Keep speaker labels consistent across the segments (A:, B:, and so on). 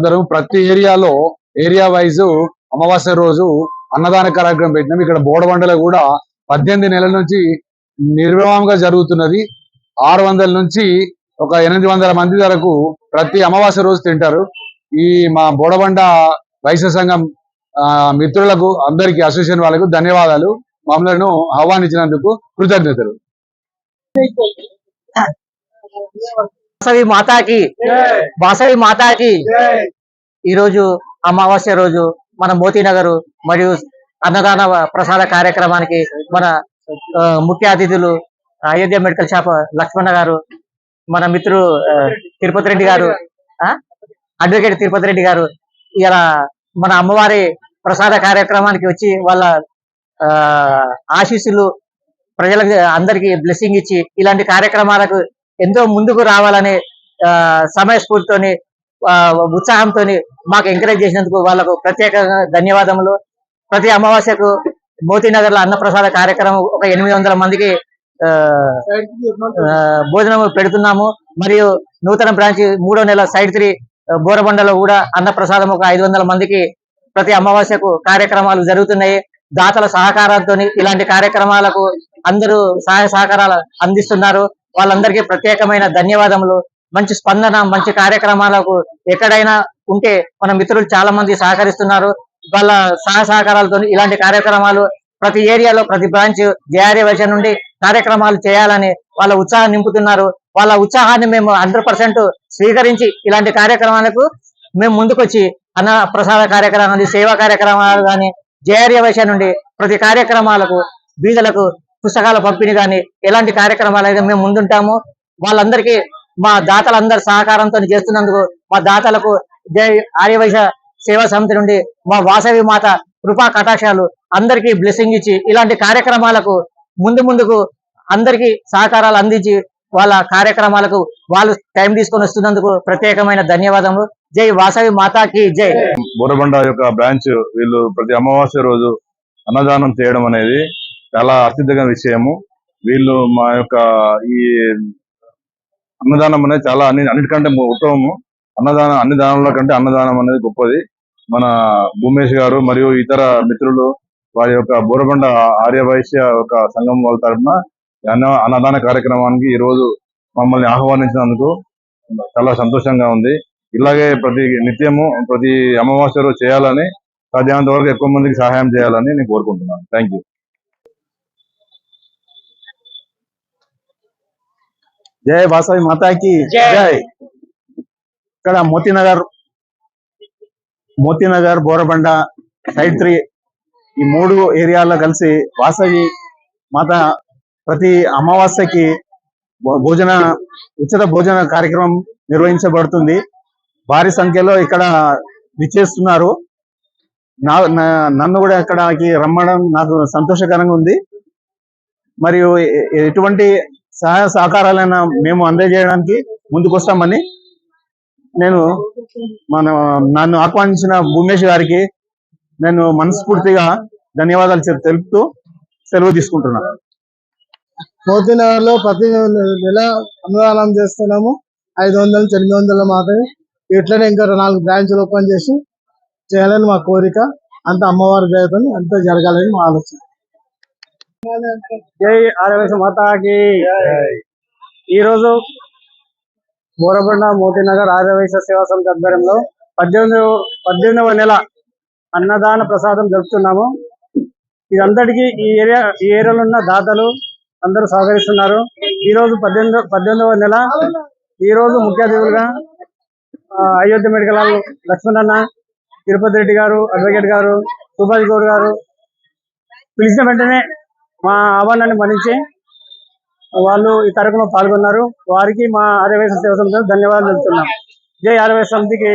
A: అందరం ప్రతి ఏరియాలో ఏరియా వైజ్ అమావాస్య రోజు అన్నదాన కార్యక్రమం పెట్టినాం. ఇక్కడ బోడబండలో కూడా పద్దెనిమిది నెలల నుంచి నిర్విరామంగా జరుగుతున్నది. ఆరు వందల నుంచి ఒక ఎనిమిది వందల మంది వరకు ప్రతి అమావాస్య రోజు తింటారు. ఈ మా బోడబండ వైశ్య సంఘం మిత్రులకు అందరికీ అసోసియేషన్ వాళ్ళకు ధన్యవాదాలు. మమ్మల్ని ఆహ్వానించినందుకు కృతజ్ఞతలు.
B: వాసవి మాతాకి వాసవి మాతాకి. ఈ రోజు అమావాస్య రోజు మన మోతీనగర్ మరియు అన్నదాన ప్రసాద కార్యక్రమానికి మన ముఖ్య అతిథులు అయోధ్య మెడికల్ షాప్ లక్ష్మణ గారు మన మిత్రుడు తిరుపతి రెడ్డి గారు అడ్వకేట్ తిరుపతి రెడ్డి గారు ఇలా మన అమ్మవారి ప్రసాద కార్యక్రమానికి వచ్చి వాళ్ళ ఆ, ఆశీస్సులు ప్రజలకు అందరికి బ్లెస్సింగ్ ఇచ్చి ఇలాంటి కార్యక్రమాలకు ఎంతో ముందుకు రావాలని ఆ, సమయస్ఫూర్తితోని ఉత్సాహంతోని మాకు ఎంకరేజ్ చేసినందుకు వాళ్ళకు ప్రత్యేకంగా ధన్యవాదములు. ప్రతి అమావాస్యకు మోతీనగర్లో అన్నప్రసాద కార్యక్రమం ఒక ఎనిమిది వందల మందికి భోజనము భోజనం పెడుతున్నాము. మరియు నూతన బ్రాంచ్ మూడో నెల సైడ్ త్రీ బోరబండలో కూడా అన్నప్రసాదం ఒక ఐదు వందల మందికి ప్రతి అమావాస్యకు కార్యక్రమాలు జరుగుతున్నాయి. దాతల సహకారంతో ఇలాంటి కార్యక్రమాలకు అందరూ సహాయ సహకారాలు అందిస్తున్నారు. వాళ్ళందరికీ ప్రత్యేకమైన ధన్యవాదములు. మంచి స్పందన మంచి కార్యక్రమాలకు ఎక్కడైనా ఉంటే మన మిత్రులు చాలా మంది సహకరిస్తున్నారు. వాళ్ళ సహ సహకారాలతో ఇలాంటి కార్యక్రమాలు ప్రతి ఏరియాలో ప్రతి బ్రాంచ్ జేఆర్ఏ వైద్య నుండి కార్యక్రమాలు చేయాలని వాళ్ళ ఉత్సాహం నింపుతున్నారు. వాళ్ళ ఉత్సాహాన్ని మేము హండ్రెడ్ స్వీకరించి ఇలాంటి కార్యక్రమాలకు మేము ముందుకొచ్చి అన్న ప్రసాద కార్యక్రమాలు సేవా కార్యక్రమాలు కానీ జేఆర్ఏ వైశ్య నుండి ప్రతి కార్యక్రమాలకు బీదలకు పుస్తకాల పంపిణీ కానీ ఎలాంటి కార్యక్రమాలు అయితే మేము ముందుంటాము వాళ్ళందరికీ మా దాతలందరి సహకారంతో చేస్తున్నందుకు మా దాతలకు జై ఆర్యవైశ్య సేవా సమితి నుండి మా వాసవి మాత కృపా కటాక్షాలు అందరికీ బ్లెస్సింగ్ ఇచ్చి ఇలాంటి కార్యక్రమాలకు ముందు ముందుకు అందరికీ సహకారాలు అందించి వాళ్ళ కార్యక్రమాలకు వాళ్ళు టైం తీసుకొని వస్తున్నందుకు ప్రత్యేకమైన ధన్యవాదములు. జై వాసవి మాతాకి జై.
C: బోరబండ యొక్క బ్రాంచ్ వీళ్ళు ప్రతి అమావాస్య రోజు అన్నదానం చేయడం అనేది చాలా అత్యుత్తమైన విషయము. వీళ్ళు మా యొక్క ఈ అన్నదానం అనేది చాలా అన్ని అన్నిటికంటే ఉత్తమము. అన్నదానం అన్ని దానాల కంటే అన్నదానం అనేది గొప్పది. మన భూమేష్ గారు మరియు ఇతర మిత్రులు వారి యొక్క బోరబండ ఆర్య వైశ్య ఒక సంఘం వాళ్ళ తరఫున ఈ అన్న అన్నదాన కార్యక్రమానికి ఈ రోజు మమ్మల్ని ఆహ్వానించినందుకు చాలా సంతోషంగా ఉంది. ఇలాగే ప్రతి నిత్యము ప్రతి అమావాస్య చేయాలని సాధ్యమైనంత వరకు ఎక్కువ మందికి సహాయం చేయాలని నేను కోరుకుంటున్నాను. థ్యాంక్ యూ
D: జై వాసవి మాతాకి.
B: జై.
D: జై. ఇక్కడ మోతీనగర్ మోతీనగర్ బోరబండ సైడ్ త్రీ ఈ మూడు ఏరియాల్లో కలిసి వాసవి మాత ప్రతి అమావాస్యకి భోజన ఉచిత భోజన కార్యక్రమం నిర్వహించబడుతుంది. భారీ సంఖ్యలో ఇక్కడ విచ్చేస్తున్నారు. నా నన్ను కూడా ఇక్కడికి రమ్మడం నాకు సంతోషకరంగా ఉంది. మరియు ఎటువంటి సహాయ సహకారాలైనా మేము అందజేయడానికి ముందుకొస్తామని నేను మన నన్ను ఆహ్వానించిన భూమేష్ గారికి నేను మనస్ఫూర్తిగా ధన్యవాదాలు తెలుపుతూ సెలవు తీసుకుంటున్నాను
E: మోతీనగర్లో ప్రతి నెల అన్నదానం చేస్తున్నాము. ఐదు వందలు తొమ్మిది వందలు మాత్రమే. ఇట్లనే ఇంకా నాలుగు బ్రాంచ్లు ఓపెన్ చేసి చేయాలని మా కోరిక. అంత అమ్మవారి దయతో అంత జరగాలని మా ఆలోచన.
F: జై ఆర్యవేశ మాతాకి. ఈ రోజు బోరబండ మోతీనగర్ ఆర్యవేశ సేవా సమితి ఆధ్వర్యంలో పద్దెనిమిది పద్దెనిమిదవ నెల అన్నదాన ప్రసాదం జరుపుతున్నాము. ఇదంతటికీ ఈ ఏరియా ఈ ఏరియాలో ఉన్న దాతలు అందరూ సహకరిస్తున్నారు. ఈ రోజు పద్దెనిమిది పద్దెనిమిదవ నెల. ఈ రోజు ముఖ్య అతిథులుగా అయోధ్య మెడికల్ హాల్ లక్ష్మణన్న తిరుపతి రెడ్డి గారు అడ్వకేట్ గారు సుభాష్ గౌడ్ గారు పిలిచిన వెంటనే మా ఆహ్వానాన్ని మన్నించి వాళ్ళు ఈ కార్యక్రమంలో పాల్గొన్నారు. వారికి మా ఆర్యవేశ సేవ సమితి ధన్యవాదాలు తెలుపుతున్నాం. జై ఆర్యవేశ సమితికి.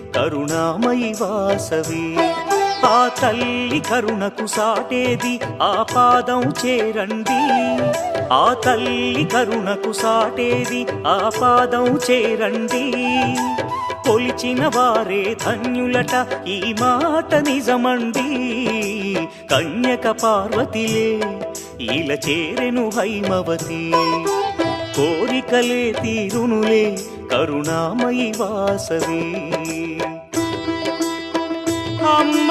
G: కరుణామయి వాసవి. ఆ తల్లి కరుణకు సాటేది ఆ పాదం చేరండి. ఆ తల్లి కరుణకు సాటేది ఆ పాదం చేరండి. కొలిచిన వారే ధన్యులట ఈ మాట నిజమండి. కన్యక పార్వతిలే ఇలా చేరెను హైమవతి. కోరికలే తీరునులే కరుణామయి వాసవి అమ్మా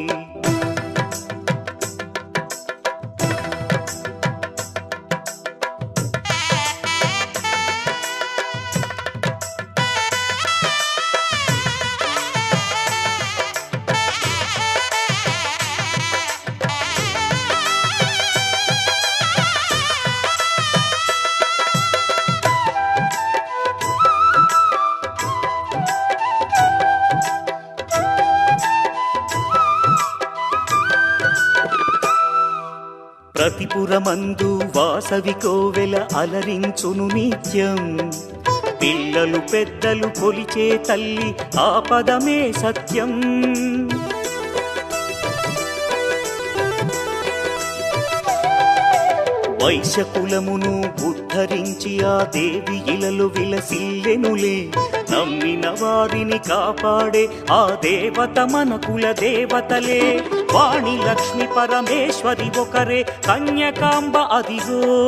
G: ప్రతిపురమందు వాసవి కోవెల అలరించును నిత్యం. పిల్లలు పెద్దలు కొలిచే తల్లి ఆ పదమే సత్యం. వైశకులమును ఉద్ధరించి ఆ దేవి ఇలలు విలసిల్లెనులే. నమ్మిన వారిని కాపాడే ఆ దేవత మన కుల దేవతలే. వాణి లక్ష్మి పరమేశ్వరి ఒకరే కన్యకాంబ అదిగో.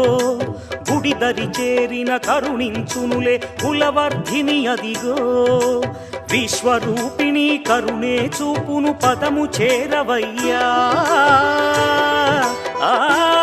G: గుడిదరి చేరిన కరుణించునులే కులవర్ధిని అదిగో. విశ్వరూపిణి కరుణే చూపును పదము చేరవయ్యా. ఆ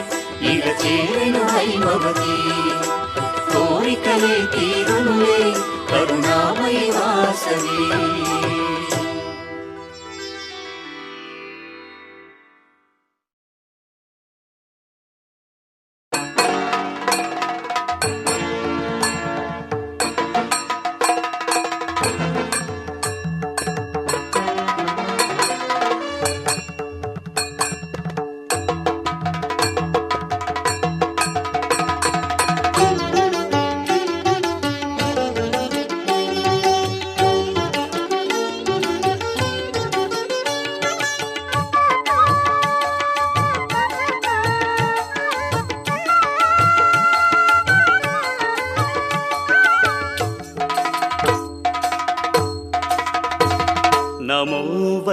G: ఇల చేరిను హైమవతి కోరికలే తీరులే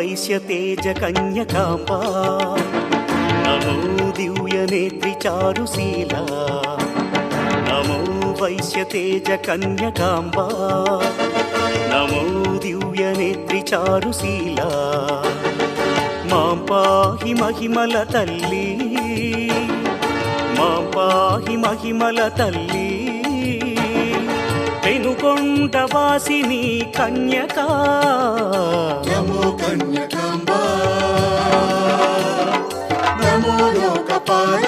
G: వైశ్యతేజ కన్యకాంబా. నమో దివ్యనేత్రి చారుశీల నమో వైశ్యతేజ కన్యకాంబా. నమో దివ్యనేత్రి చారుశీల మాం పాహి మహిమల తల్లి. పెనుకొండ వాసిని కన్యకా.
H: నమో కన్యకాంబా. నమో లోకపాల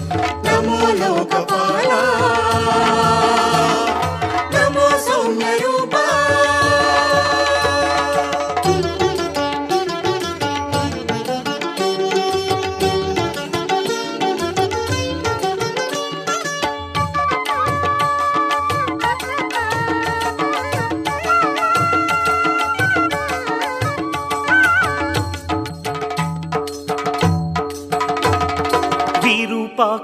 H: లోకపాల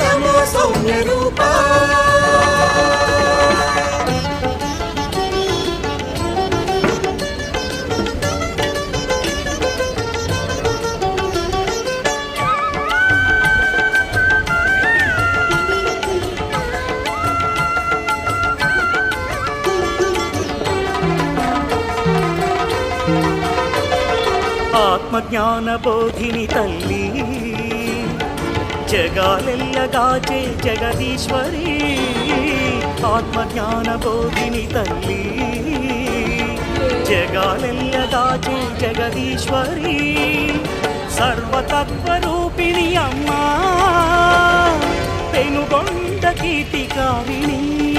H: నమో సౌమ్య
G: ఆత్మజ్ఞాన బోధిని తల్లి జగాలెల్లగాచే జగదీశ్వరి. ఆత్మజ్ఞాన బోధిని తల్లి జగాలెల్లగాచే జగదీశ్వరి. సర్వతత్వరూపిణి అమ్మా. పెనుగొండ కీర్తికారిణి.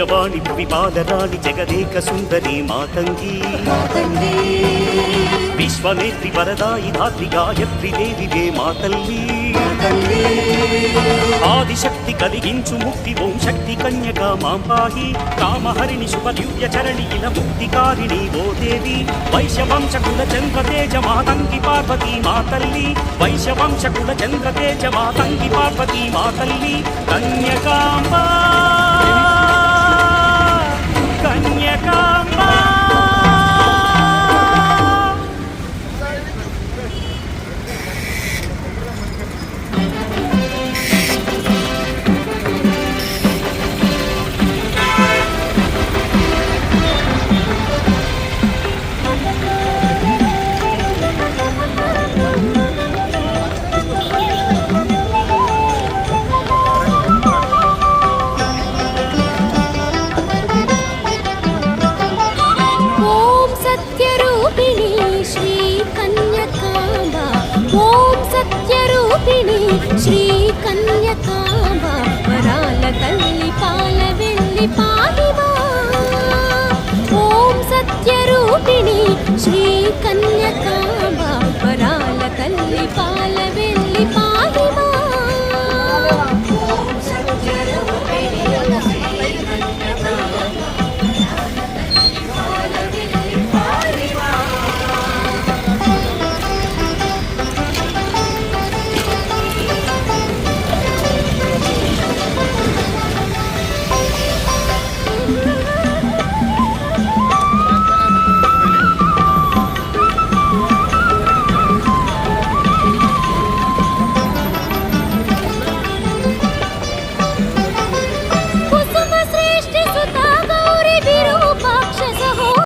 G: దివ్యవాణి విపాలరాణి జగదేక సుందరి మాతంగి. విశ్వనేత్రి వరదాయి ధాత్రి గాయత్రి దేవివే మా తల్లి ఆదిశక్తి కలిగించు ముక్తి ఓం శక్తి కన్యక మాం పాహి. కామహరిణి శుభ దివ్య చరణి ఇల ముక్తికారిణి ఓ దేవి. వైశ్యవంశకుల చంద్ర తేజ మాతంగి పార్వతీ మా తల్లి వైశ్యవంశకుల చంద్ర తేజ మాతంగి పార్వతీ మా తల్లి కన్యకాంబా కన్యకాంబా
I: వెళ్ళి పాహిమా ఓం సత్యరూపిణి శ్రీ కన్యకా.